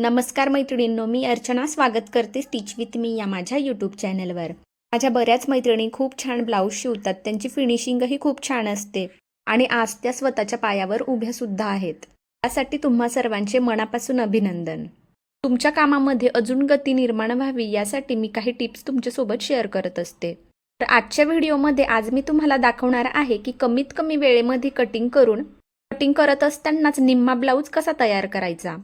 नमस्कार मैत्रिणींनो मी अर्चना स्वागत करते स्टिच विथ मी या माझ्या यूट्यूब चॅनलवर माझ्या बऱ्याच मैत्रिणी खूप छान ब्लाऊज शिवतात त्यांची फिनिशिंगही खूप छान असते आणि आज त्या स्वतःच्या पायावर उभ्या सुद्धा आहेत. त्यासाठी तुम्हा सर्वांचे मनापासून अभिनंदन. तुमच्या कामामध्ये अजून गती निर्माण व्हावी यासाठी मी काही टिप्स तुमच्यासोबत शेअर करत असते. तर आजच्या व्हिडिओमध्ये आज मी तुम्हाला दाखवणार आहे की कमीत कमी वेळेमध्ये कटिंग करून कटिंग करत असतानाच निम्मा ब्लाऊज कसा तयार करायचा?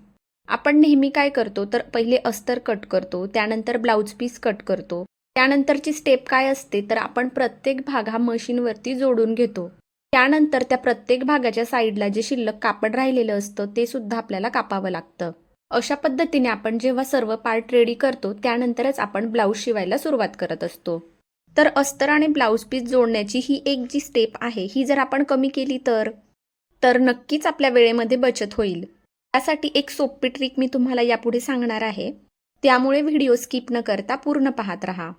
आपण नेहमी काय करतो? तर पहिले अस्तर कट करतो त्यानंतर ब्लाऊज पीस कट करतो. त्यानंतरची स्टेप काय असते? तर आपण प्रत्येक भाग हा मशीनवरती जोडून घेतो. त्यानंतर त्या प्रत्येक भागाच्या साईडला जे शिल्लक कापड राहिलेलं असतं ते सुद्धा आपल्याला कापावं लागतं. अशा पद्धतीने आपण जेव्हा सर्व पार्ट रेडी करतो त्यानंतरच आपण ब्लाऊज शिवायला सुरुवात करत असतो. तर अस्तर आणि ब्लाऊज पीस जोडण्याची ही एक जी स्टेप आहे ही जर आपण कमी केली तर? तर नक्कीच आपल्या वेळेमध्ये बचत होईल. त्यासाठी एक सोपी ट्रिक मी तुम्हाला यापुढे सांगणार आहे. त्यामुळे व्हिडिओ स्किप न करता पूर्ण पाहत राहा.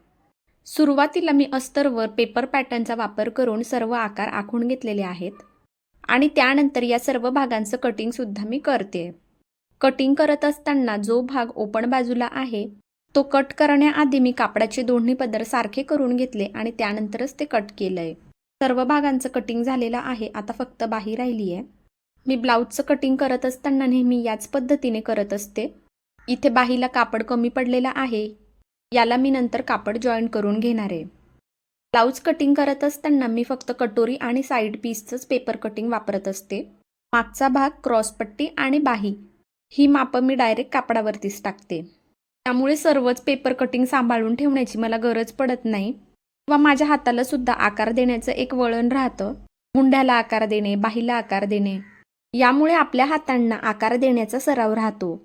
सुरुवातीला मी अस्तरवर पेपर पॅटर्नचा वापर करून सर्व आकार आखून घेतलेले आहेत. आणि त्यानंतर या सर्व भागांचं कटिंगसुद्धा मी करते. कटिंग करत असताना जो भाग ओपन बाजूला आहे तो कट करण्याआधी मी कापडाचे दोन्ही पदर सारखे करून घेतले आणि त्यानंतरच ते कट केलंय. सर्व भागांचं कटिंग झालेलं आहे आता फक्त बाही राहिली आहे मी ब्लाऊजचं कटिंग करत असताना नेहमी याच पद्धतीने करत असते. इथे बाहीला कापड कमी पडलेलं आहे. याला मी नंतर कापड जॉईन करून घेणार आहे. ब्लाऊज कटिंग करत असताना मी फक्त कटोरी आणि साईड पीसचंच पेपर कटिंग वापरत असते. मागचा भाग क्रॉसपट्टी आणि बाही. ही मापं मी डायरेक्ट कापडावरतीच टाकते. त्यामुळे सर्वच पेपर कटिंग सांभाळून ठेवण्याची मला गरज पडत नाही. किंवा माझ्या हाताला सुद्धा आकार देण्याचं एक वळण राहतं. मुंड्याला आकार देणे बाहीला आकार देणे. यामुळे आपल्या हातांना आकार देण्याचा सराव राहतो.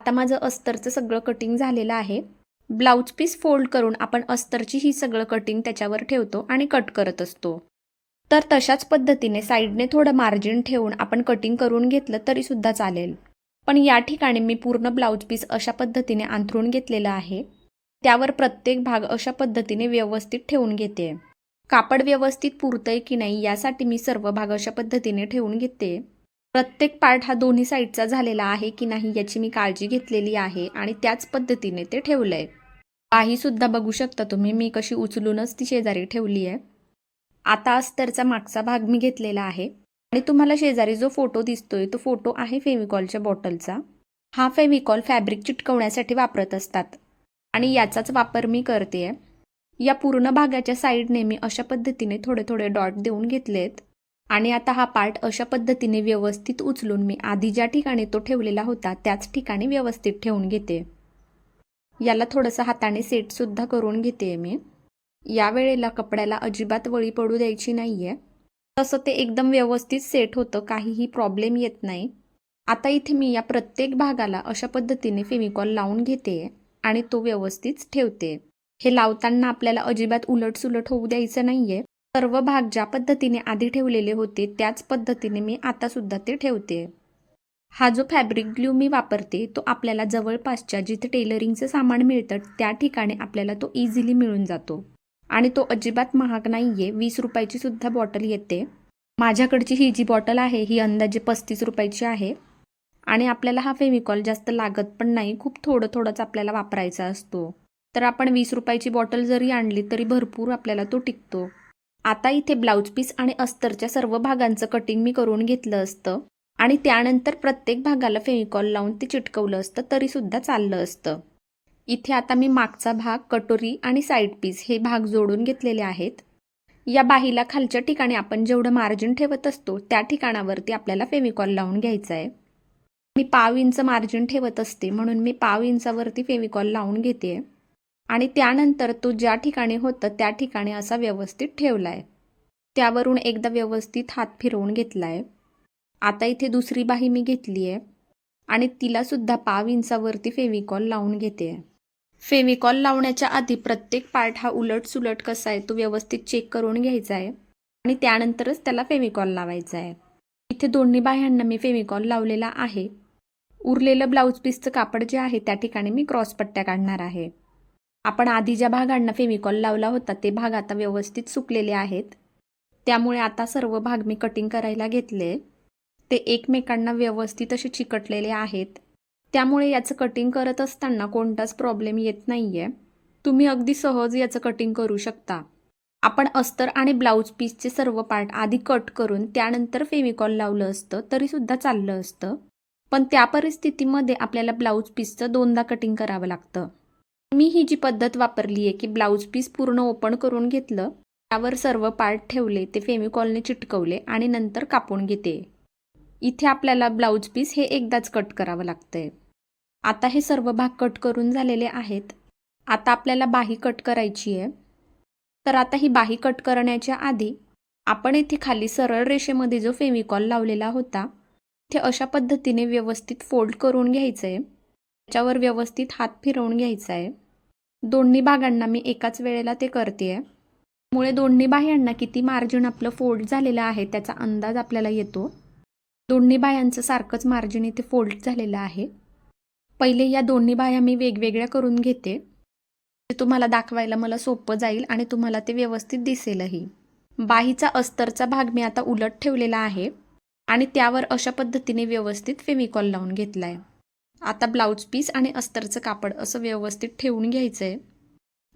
आता माझं अस्तरचं सगळं कटिंग झालेलं आहे. ब्लाऊज पीस फोल्ड करून आपण अस्तरची ही सगळं कटिंग त्याच्यावर ठेवतो आणि कट करत असतो. तर तशाच पद्धतीने साईडने थोडं मार्जिन ठेवून आपण कटिंग करून घेतलं तरी सुद्धा चालेल. पण या ठिकाणी मी पूर्ण ब्लाऊज पीस अशा पद्धतीने अंथरून घेतलेलं आहे. त्यावर प्रत्येक भाग अशा पद्धतीने व्यवस्थित ठेवून घेते. कापड व्यवस्थित पुरतंय की नाही यासाठी मी सर्व भाग अशा पद्धतीने ठेवून घेते. प्रत्येक पार्ट हा दोन्ही साईडचा झालेला आहे की नाही याची मी काळजी घेतलेली आहे आणि त्याच पद्धतीने ते ठेवलं आहे बाहीसुद्धा बघू शकता तुम्ही मी कशी उचलूनच ती शेजारी ठेवली आहे. आता अस्तरचा मागचा भाग मी घेतलेला आहे आणि तुम्हाला शेजारी जो फोटो दिसतोय तो फोटो आहे फेविकॉलच्या बॉटलचा. हा फेविकॉल फॅब्रिक चिटकवण्यासाठी वापरत असतात आणि याचाच वापर मी करते या पूर्ण भागाच्या साईडने मी अशा पद्धतीने थोडे थोडे डॉट देऊन घेतलेत. आणि आता हा पार्ट अशा पद्धतीने व्यवस्थित उचलून मी आधी ज्या ठिकाणी तो ठेवलेला होता त्याच ठिकाणी व्यवस्थित ठेवून घेते. याला थोडंसं हाताने सेटसुद्धा करून घेते मी. या वेळेला कपड्याला अजिबात वळी पडू द्यायची नाही आहे तसं ते एकदम व्यवस्थित सेट होतं काहीही प्रॉब्लेम येत नाही. आता इथे मी या प्रत्येक भागाला अशा पद्धतीने फेमिकॉल लावून घेते आणि तो व्यवस्थित ठेवते. हे लावताना आपल्याला अजिबात उलटसुलट होऊ द्यायचं नाही आहे सर्व भाग ज्या पद्धतीने आधी ठेवलेले होते त्याच पद्धतीने मी आता सुद्धा ते ठेवते. हा जो फॅब्रिक ग्लू मी वापरते तो आपल्याला जवळपासच्या जिथे टेलरिंगचं सामान मिळतं त्या ठिकाणी आपल्याला तो इझिली मिळून जातो. आणि तो अजिबात महाग नाही आहे वीस रुपयाची सुद्धा बॉटल येते. माझ्याकडची ही जी बॉटल आहे ही अंदाजे पस्तीस रुपयाची आहे. आणि आपल्याला हा फेमिकॉल जास्त लागत पण नाही खूप थोडं थोडंच आपल्याला वापरायचा असतो. तर आपण वीस रुपयाची बॉटल जरी आणली तरी भरपूर आपल्याला तो टिकतो. आता इथे ब्लाऊज पीस आणि अस्तरच्या सर्व भागांचं कटिंग मी करून घेतलं असतं. आणि त्यानंतर प्रत्येक भागाला फेविकॉल लावून ते चिटकवलं असतं तरीसुद्धा चाललं असतं. इथे आता मी मागचा भाग कटोरी आणि साईड पीस हे भाग जोडून घेतलेले आहेत. या बाहीला खालच्या ठिकाणी आपण जेवढं मार्जिन ठेवत असतो त्या ठिकाणावरती आपल्याला फेविकॉल लावून घ्यायचं आहे मी पाव इंच मार्जिन ठेवत असते म्हणून मी पाव इंचावरती फेविकॉल लावून घेते आणि त्यानंतर तो ज्या ठिकाणी होतं त्या ठिकाणी असा व्यवस्थित ठेवला आहे त्यावरून एकदा व्यवस्थित हात फिरवून घेतला आहे आता इथे दुसरी बाही मी घेतली आहे आणि तिलासुद्धा पाव इंचावरती फेविकॉल लावून घेते. फेविकॉल लावण्याच्या आधी प्रत्येक पार्ट हा उलट सुलट कसा आहे तो व्यवस्थित चेक करून घ्यायचा आहे आणि त्यानंतरच त्याला फेविकॉल लावायचा आहे इथे दोन्ही बाह्यांना मी फेविकॉल लावलेला आहे. उरलेलं ब्लाऊज पीसचं कापड जे आहे त्या ठिकाणी मी क्रॉसपट्ट्या काढणार आहे. आपण आधी ज्या भागांना फेविकॉल लावला होता ते भाग आता व्यवस्थित सुकलेले आहेत. त्यामुळे आता सर्व भाग मी कटिंग करायला घेतले. ते एकमेकांना व्यवस्थित असे चिकटलेले आहेत. त्यामुळे याचं कटिंग करत असताना कोणताच प्रॉब्लेम येत नाही आहे तुम्ही अगदी सहज याचं कटिंग करू शकता. आपण अस्तर आणि ब्लाऊज पीसचे सर्व पार्ट आधी कट करून त्यानंतर फेविकॉल लावलं असतं तरीसुद्धा चाललं असतं. पण त्या परिस्थितीमध्ये आपल्याला ब्लाऊज पीसचं दोनदा कटिंग करावं लागतं. मी ही जी पद्धत वापरली आहे की ब्लाऊज पीस पूर्ण ओपन करून घेतलं त्यावर सर्व पार्ट ठेवले ते फेमिकॉलने चिटकवले आणि नंतर कापून घेते. इथे आपल्याला ब्लाऊज पीस हे एकदाच कट करावं लागतंय. आता हे सर्व भाग कट करून झालेले आहेत. आता आपल्याला बाही कट करायची आहे. तर आता ही बाही कट करण्याच्या आधी आपण इथे खाली सरळ रेषेमध्ये जो फेमिकॉल लावलेला होता ते अशा पद्धतीने व्यवस्थित फोल्ड करून घ्यायचं आहे त्याच्यावर व्यवस्थित हात फिरवून घ्यायचा आहे दोन्ही भागांना मी एकाच वेळेला ते करते आहे मुळे दोन्ही बाह्यांना किती मार्जिन आपलं फोल्ड झालेलं आहे त्याचा अंदाज आपल्याला येतो. दोन्ही बाह्यांचं सारखंच मार्जिन इथे फोल्ड झालेलं आहे. पहिले या दोन्ही बाह्या मी वेगवेगळ्या करून घेते. ते तुम्हाला दाखवायला मला सोपं जाईल आणि तुम्हाला ते व्यवस्थित दिसेलही. बाहीचा अस्तरचा भाग मी आता उलट ठेवलेला आहे आणि त्यावर अशा पद्धतीने व्यवस्थित फेविकॉल लावून घेतला आहे आता ब्लाऊज पीस आणि अस्तरचं कापड असं व्यवस्थित ठेवून घ्यायचं आहे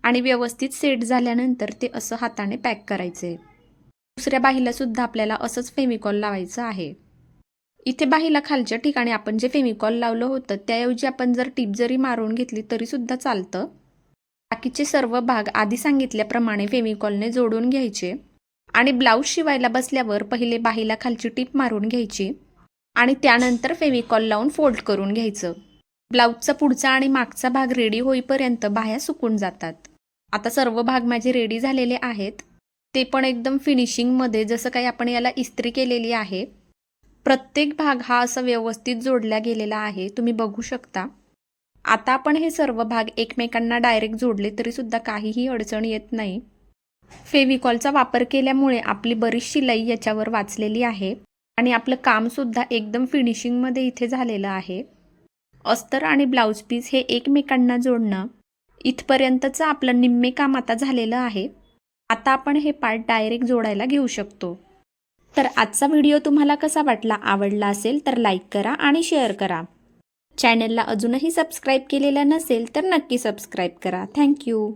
आणि व्यवस्थित सेट झाल्यानंतर ते असं हाताने पॅक करायचं आहे दुसऱ्या बाहीलासुद्धा आपल्याला असंच फेमिकॉल लावायचं आहे. इथे बाहीला खालच्या ठिकाणी आपण जे फेमिकॉल लावलं होतं त्याऐवजी आपण जर टीप जरी मारून घेतली तरीसुद्धा चालतं. बाकीचे सर्व भाग आधी सांगितल्याप्रमाणे फेमिकॉलने जोडून घ्यायचे. आणि ब्लाऊज शिवायला बसल्यावर पहिले बाहीला खालची टीप मारून घ्यायची. आणि त्यानंतर फेविकॉल लावून फोल्ड करून घ्यायचं. ब्लाऊजचा पुढचा आणि मागचा भाग रेडी होईपर्यंत बाह्या सुकून जातात. आता सर्व भाग माझे रेडी झालेले आहेत. ते पण एकदम फिनिशिंगमध्ये जसं काही आपण याला इस्त्री केलेली आहे. प्रत्येक भाग हा असा व्यवस्थित जोडला गेलेला आहे तुम्ही बघू शकता. आता आपण हे सर्व भाग एकमेकांना डायरेक्ट जोडले तरीसुद्धा काहीही अडचण येत नाही. फेविकॉलचा वापर केल्यामुळे आपली बरीच शिलाई याच्यावर वाचलेली आहे. आणि आपलं कामसुद्धा एकदम फिनिशिंगमध्ये इथे झालेलं आहे. अस्तर आणि ब्लाऊज पीस हे एकमेकांना जोडणं इथपर्यंतचं आपलं निम्मे काम आता झालेलं आहे. आता आपण हे पार्ट डायरेक्ट जोडायला घेऊ शकतो. तर आजचा व्हिडिओ तुम्हाला कसा वाटला आवडला असेल तर लाईक करा आणि शेअर करा. चॅनलला अजूनही सबस्क्राईब केलेलं नसेल तर नक्की सबस्क्राईब करा. थँक्यू